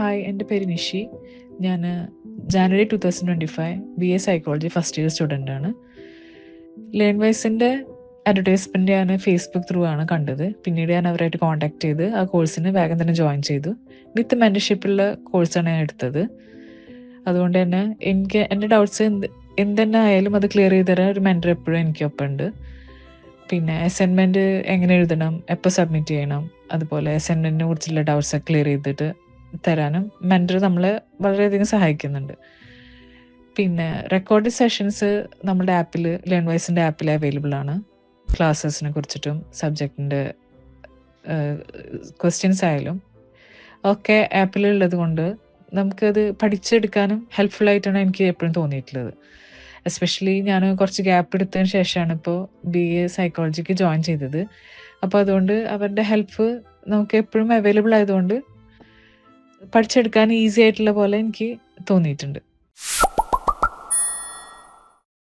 Hi എന്റെ പേര് നിഷി. ഞാൻ January two thousand twenty five B A psychology first year student ആണ്. ലേൺ വൈസിന്റെ അഡ്വർടൈസ്മെന്റ് ഞാൻ ഫേസ്ബുക്ക് ത്രൂ ആണ് കണ്ടത്. പിന്നീട് ഞാൻ അവരായിട്ട് കോൺടാക്ട് ചെയ്ത് ആ കോഴ്സിന് വേഗം തന്നെ ജോയിൻ ചെയ്തു. വിത്ത് മെന്റർഷിപ്പുള്ള കോഴ്സാണ് ഞാൻ എടുത്തത്. അതുകൊണ്ട് തന്നെ എനിക്ക് എന്റെ ഡൗട്ട്സ് എന്ത് എന്തെന്നെ ആയാലും അത് ക്ലിയർ ചെയ്ത് തരാൻ ഒരു മെന്റർ എപ്പോഴും എനിക്കൊപ്പം ഉണ്ട് പിന്നെ അസൈൻമെന്റ് എങ്ങനെ എഴുതണം എപ്പോൾ സബ്മിറ്റ് ചെയ്യണം അതുപോലെ അസൈൻമെന്റിനെ കുറിച്ചുള്ള ഡൗട്ട്സ് ക്ലിയർ ചെയ്തിട്ട് തരാനും. മെന്റർ നമ്മളെ വളരെയധികം സഹായിക്കുന്നുണ്ട്. പിന്നെ റെക്കോർഡ് സെഷൻസ് നമ്മുടെ ആപ്പിൽ ലേൺ വൈസിന്റെ ആപ്പിൽ അവൈലബിൾ ആണ്. ക്ലാസ്സസിനെ കുറിച്ചിട്ടും സബ്ജക്റ്റിന്റെ ക്വസ്റ്റ്യൻസ് ആയാലും. ഒക്കെ ആപ്പിലുള്ളത് കൊണ്ട് നമുക്കത് പഠിച്ചെടുക്കാനും ഹെൽപ്ഫുൾ ആയിട്ടാണ് എനിക്ക് എപ്പോഴും തോന്നിയിട്ടുള്ളത്. എസ്പെഷ്യലി ഞാൻ കുറച്ച് ഗ്യാപ്പ് എടുത്തതിന് ശേഷമാണ് ഇപ്പോൾ ബി എ സൈക്കോളജിക്ക് ജോയിൻ ചെയ്തത്. അപ്പോൾ അതുകൊണ്ട് അവരുടെ ഹെൽപ്പ് നമുക്ക് എപ്പോഴും അവൈലബിൾ ആയതുകൊണ്ട് പഠിച്ചെടുക്കാൻ ഈസി ആയിട്ടുള്ള പോലെ എനിക്ക് തോന്നിയിട്ടുണ്ട്.